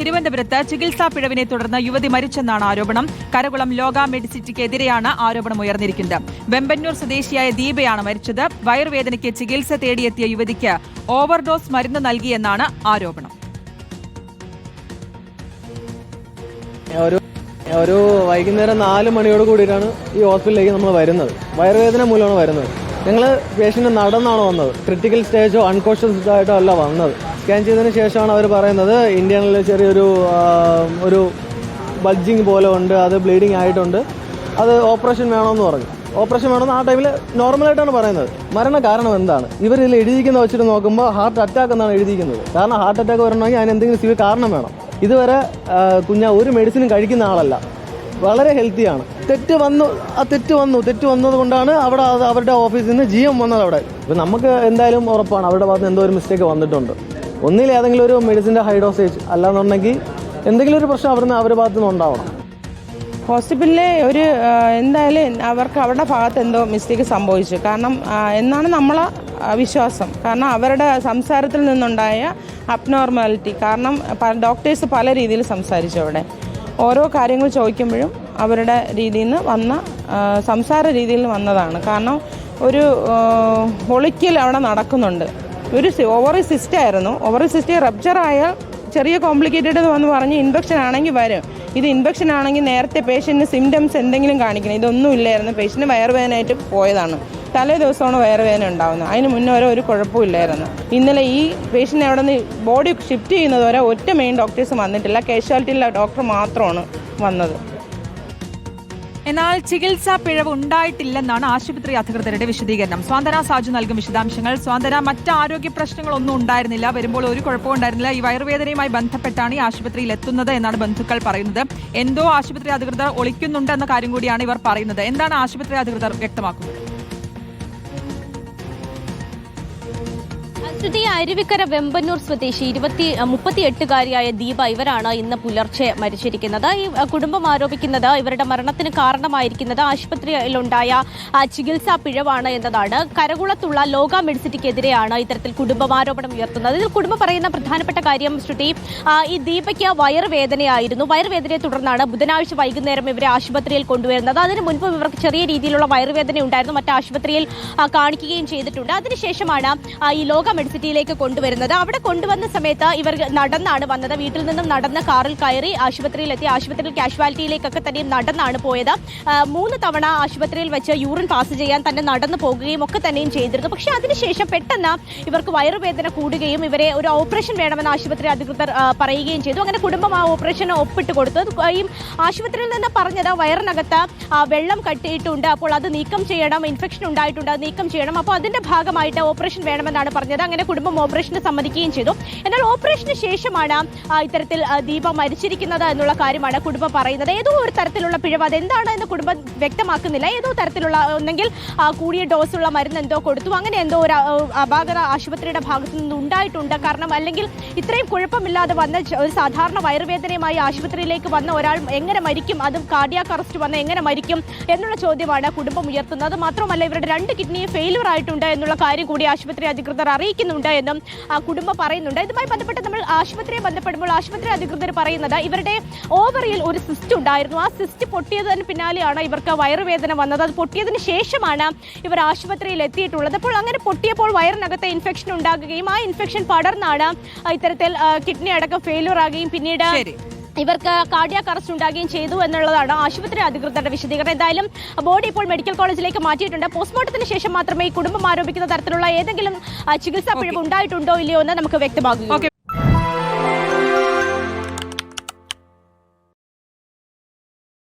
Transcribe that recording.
തിരുവനന്തപുരത്ത് ചികിത്സാ പിഴവിനെ തുടർന്ന് യുവതി മരിച്ചെന്നാണ് ആരോപണം. കരകുളം ലോക മെഡിസിറ്റിക്കെതിരെയാണ് ആരോപണം ഉയർന്നിരിക്കുന്നത്. വെമ്പന്നൂർ സ്വദേശിയായ ദീപയാണ് മരിച്ചത്. വയറുവേദനയ്ക്ക് ചികിത്സ തേടിയെത്തിയ യുവതിക്ക് ഓവർഡോസ് മരുന്ന് നൽകിയെന്നാണ് ആരോപണം. ഒരു ഒരു വൈകുന്നേരം നാല് മണിയോട് കൂടിയിട്ടാണ് ഈ ഹോസ്പിറ്റലിലേക്ക് നമ്മൾ വരുന്നത്. വയറുവേദന മൂലമാണ് വരുന്നത്. ഞങ്ങൾ പേഷ്യന്റ് നടന്നാണ് വന്നത്? ക്രിട്ടിക്കൽ സ്റ്റേജോ അൺകോൺഷ്യസ് ആയിട്ടോ അല്ല വന്നത്? സ്കാൻ ചെയ്തതിന് ശേഷമാണ് അവർ പറയുന്നത് ഇന്ത്യനിൽ ചെറിയൊരു ഒരു ബഡ്ജിങ് പോലെ ഉണ്ട് അത് ബ്ലീഡിങ് ആയിട്ടുണ്ട് അത് ഓപ്പറേഷൻ വേണമെന്ന് പറഞ്ഞു. ഓപ്പറേഷൻ വേണമെന്ന് ആ ടൈമിൽ നോർമലായിട്ടാണ് പറയുന്നത്. മരണ കാരണം എന്താണ്? ഇവർ ഇതിൽ എഴുതിയിരിക്കുന്ന വെച്ചിട്ട് നോക്കുമ്പോൾ ഹാർട്ട് അറ്റാക്ക് എന്നാണ് എഴുതിയിരിക്കുന്നത്. കാരണം ഹാർട്ട് അറ്റാക്ക് വരണമെങ്കിൽ അതിന് എന്തെങ്കിലും സിവിൽ കാരണം വേണം. ഇതുവരെ കുഞ്ഞ ഒരു മെഡിസിനും കഴിക്കുന്ന ആളല്ല. വളരെ ഹെൽത്തിയാണ് തെറ്റ് വന്നു ആ തെറ്റ് വന്നു തെറ്റ് വന്നത് കൊണ്ടാണ് അവിടെ അവരുടെ ഓഫീസിൽ നിന്ന് ജി എം വന്നത് അവിടെ. ഇപ്പം നമുക്ക് എന്തായാലും ഉറപ്പാണ്. അവരുടെ ഭാഗത്ത് എന്തോ ഒരു മിസ്റ്റേക്ക് വന്നിട്ടുണ്ട്. ഒന്നിൽ ഏതെങ്കിലും ഒരു മെഡിസിന്റെ ഹൈ ഡോസേജ് അല്ലാന്നുണ്ടെങ്കിൽ എന്തെങ്കിലും ഒരു പ്രശ്നം അവിടുന്ന് അവരുടെ ഭാഗത്ത് നിന്ന് ഉണ്ടാവണം. ഹോസ്പിറ്റലിലെ ഒരു എന്തായാലും അവർക്ക് അവരുടെ ഭാഗത്ത് എന്തോ മിസ്റ്റേക്ക് സംഭവിച്ചു. കാരണം എന്നാണ് നമ്മളെ വിശ്വാസം. കാരണം അവരുടെ സംസാരത്തിൽ നിന്നുണ്ടായ അബ്നോർമാലിറ്റി കാരണം ഡോക്ടേഴ്സ് പല രീതിയിൽ സംസാരിച്ചു അവിടെ. ഓരോ കാര്യങ്ങൾ ചോദിക്കുമ്പോഴും അവരുടെ രീതിയിൽ നിന്ന് വന്ന സംസാര രീതിയിൽ വന്നതാണ്. കാരണം ഒരു ഒളിക്കൽ അവിടെ നടക്കുന്നുണ്ട്. ഒരു ഓവറി സിസ്റ്റ് ആയിരുന്നു. ഓവറി സിസ്റ്റ് റപ്ചർ ആയാൽ ചെറിയ കോംപ്ലിക്കേറ്റഡ് വന്ന് പറഞ്ഞ് ഇൻഫെക്ഷൻ ആണെങ്കിൽ വരും. ഇത് ഇൻഫെക്ഷൻ ആണെങ്കിൽ നേരത്തെ പേഷ്യന്റിന് സിംറ്റംസ് എന്തെങ്കിലും കാണിക്കണം. ഇതൊന്നും ഇല്ലായിരുന്നു. പേഷ്യന്റ് വയറുവേദനയായിട്ട് പോയതാണ്. തലേ ദിവസമാണ് വയറുവേദന ഉണ്ടാകുന്നത് അതിന് മുന്നേ വരെ ഒരു കുഴപ്പമില്ലായിരുന്നു ഇന്നലെ ഈ പേഷ്യന്റ് അവിടെ നിന്ന് ബോഡി ഷിഫ്റ്റ് ചെയ്യുന്നത് വരെ ഒറ്റ മെയിൻ ഡോക്ടേഴ്സ് വന്നിട്ടില്ല. കാഷ്വാലിറ്റിയിലെ ഡോക്ടർ മാത്രമാണ് വന്നത്. എന്നാൽ ചികിത്സാ പിഴവ് ഉണ്ടായിട്ടില്ലെന്നാണ് ആശുപത്രി അധികൃതരുടെ വിശദീകരണം. സ്വാന്തന സാജു നൽകും വിശദാംശങ്ങൾ. സ്വാന്തന മറ്റ് ആരോഗ്യ പ്രശ്നങ്ങളൊന്നും ഉണ്ടായിരുന്നില്ല. വരുമ്പോൾ ഒരു കുഴപ്പവും ഉണ്ടായിരുന്നില്ല. ഈ വയറുവേദനയുമായി ബന്ധപ്പെട്ടാണ് ഈ ആശുപത്രിയിൽ എത്തുന്നത് എന്നാണ് ബന്ധുക്കൾ പറയുന്നത്. എന്തോ ആശുപത്രി അധികൃതർ ഒളിക്കുന്നുണ്ട് എന്ന കാര്യം കൂടിയാണ് ഇവർ പറയുന്നത്. എന്താണ് ആശുപത്രി അധികൃതർ വ്യക്തമാക്കുന്നത്? ശ്രുതി അരുവിക്കര വെമ്പന്നൂർ സ്വദേശി ഇരുപത്തി മുപ്പത്തിയെട്ടുകാരിയായ ദീപ ഇവരാണ് ഇന്ന് പുലർച്ചെ മരിച്ചിരിക്കുന്നത്. ഈ കുടുംബം ആരോപിക്കുന്നത് ഇവരുടെ മരണത്തിന് കാരണമായിരിക്കുന്നത് ആശുപത്രിയിലുണ്ടായ ചികിത്സാ പിഴവാണ് എന്നതാണ്. കരകുളത്തുള്ള ലോക മെഡിസിറ്റിക്കെതിരെയാണ് ഇത്തരത്തിൽ കുടുംബം ആരോപണം ഉയർത്തുന്നത്. ഇതിൽ കുടുംബം പറയുന്ന പ്രധാനപ്പെട്ട കാര്യം ശ്രുതി ഈ ദീപയ്ക്ക് വയറുവേദനയായിരുന്നു വയറുവേദനയെ തുടർന്നാണ് ബുധനാഴ്ച വൈകുന്നേരം ഇവരെ ആശുപത്രിയിൽ കൊണ്ടുവരുന്നത്. അതിനു മുൻപ് ഇവർക്ക് ചെറിയ രീതിയിലുള്ള വയറുവേദന ഉണ്ടായിരുന്നു മറ്റ് ആശുപത്രിയിൽ കാണിക്കുകയും ചെയ്തിട്ടുണ്ട്. അതിനുശേഷമാണ് ഈ ലോക മെഡിസിറ്റിയിലേക്ക് കൊണ്ടുവരുന്നത്. അവിടെ കൊണ്ടുവന്ന സമയത്ത് ഇവർ നടന്നാണ് വന്നത്. വീട്ടിൽ നിന്നും നടന്ന കാറിൽ കയറി ആശുപത്രിയിലെത്തി. ആശുപത്രിയിൽ കാഷ്വാലിറ്റിയിലേക്കൊക്കെ തന്നെ നടന്നാണ് പോയത്. മൂന്ന് തവണ ആശുപത്രിയിൽ വെച്ച് യൂറിൻ പാസ് ചെയ്യാൻ തന്നെ നടന്നു പോകുകയും ഒക്കെ തന്നെയും ചെയ്തിരുന്നു. പക്ഷേ അതിനുശേഷം പെട്ടെന്ന് ഇവർക്ക് വയറുവേദന കൂടുകയും ഇവരെ ഒരു ഓപ്പറേഷൻ വേണമെന്ന് ആശുപത്രി അധികൃതർ പറയുകയും ചെയ്തു. അങ്ങനെ കുടുംബം ആ ഓപ്പറേഷന് ഒപ്പിട്ട് കൊടുത്തു. ഈ ആശുപത്രിയിൽ നിന്ന് പറഞ്ഞത് വയറിനകത്ത് വെള്ളം കട്ടിയിട്ടുണ്ട്. അപ്പോൾ അത് നീക്കം ചെയ്യണം. ഇൻഫെക്ഷൻ ഉണ്ടായിട്ടുണ്ട്. അത് നീക്കം ചെയ്യണം. അപ്പോൾ അതിന്റെ ഭാഗമായിട്ട് ഓപ്പറേഷൻ വേണമെന്നാണ് പറഞ്ഞത്. അങ്ങനെ കുടുംബം ഓപ്പറേഷന് സമ്മതിക്കുകയും ചെയ്തു. എന്നാൽ ഓപ്പറേഷന് ശേഷമാണ് ഇത്തരത്തിൽ ദീപ മരിച്ചിരിക്കുന്നത് എന്നുള്ള കാര്യമാണ് കുടുംബം പറയുന്നത്. ഏതോ ഒരു തരത്തിലുള്ള പിഴവ് അതെന്താണ് എന്ന് കുടുംബം വ്യക്തമാക്കുന്നില്ല. ഏതോ തരത്തിലുള്ള ഒന്നെങ്കിൽ കൂടിയ ഡോസുള്ള മരുന്ന് എന്തോ കൊടുത്തു. അങ്ങനെ എന്തോ ഒരു അപാകത ആശുപത്രിയുടെ ഭാഗത്തു നിന്ന് ഉണ്ടായിട്ടുണ്ട്. കാരണം അല്ലെങ്കിൽ ഇത്രയും കുഴപ്പമില്ലാതെ വന്ന ഒരു സാധാരണ വയറുവേദനയുമായി ആശുപത്രിയിലേക്ക് വന്ന ഒരാൾ എങ്ങനെ മരിക്കും? അതും കാർഡിയാക് അറസ്റ്റ് വന്ന എങ്ങനെ മരിക്കും? എന്നുള്ള ചോദ്യമാണ് കുടുംബം ഉയർത്തുന്നത്. മാത്രമല്ല ഇവരുടെ രണ്ട് കിഡ്നിയും ഫെയിലുവർ ആയിട്ടുണ്ട് എന്നുള്ള കാര്യം കൂടി ആശുപത്രി അധികൃതർ അറിയിക്കുന്നുണ്ട് എന്നും കുടുംബം പറയുന്നുണ്ട്. ഇതുമായി ബന്ധപ്പെട്ട് നമ്മൾ ആശുപത്രിയെ ബന്ധപ്പെടുമ്പോൾ ആശുപത്രി അധികൃതർ പറയുന്നത് ഇവരുടെ ഓവറിയിൽ ഒരു സിസ്റ്റ് ഉണ്ടായിരുന്നു. ആ സിസ്റ്റ് പൊട്ടിയതിന് പിന്നാലെയാണ് ഇവർക്ക് വയറുവേദന വന്നത്. അത് പൊട്ടിയതിന് ശേഷമാണ് ഇവർ ആശുപത്രിയിൽ എത്തിയിട്ടുള്ളത്. അപ്പോൾ അങ്ങനെ പൊട്ടിയപ്പോൾ വയറിനകത്തെ ഇൻഫെക്ഷൻ ഉണ്ടാകുകയും ആ ഇൻഫെക്ഷൻ പടർന്നാണ് ഇത്തരത്തിൽ കിഡ്നി അടക്കം ഫെയിലുവർ ആകുകയും പിന്നീട് ഇവർക്ക് കാർഡിയാക് അറസ്റ്റ് ഉണ്ടാകുകയും ചെയ്തു എന്നുള്ളതാണ് ആശുപത്രി അധികൃതരുടെ വിശദീകരണം. എന്തായാലും ബോഡി ഇപ്പോൾ മെഡിക്കൽ കോളേജിലേക്ക് മാറ്റിയിട്ടുണ്ട്. പോസ്റ്റ്മോർട്ടത്തിന് ശേഷം മാത്രമേ ഈ കുടുംബം ആരോപിക്കുന്ന തരത്തിലുള്ള ഏതെങ്കിലും ചികിത്സാ പിഴവ് ഉണ്ടായിട്ടുണ്ടോ ഇല്ലയോ എന്ന് നമുക്ക് വ്യക്തമാകും. ഓക്കെ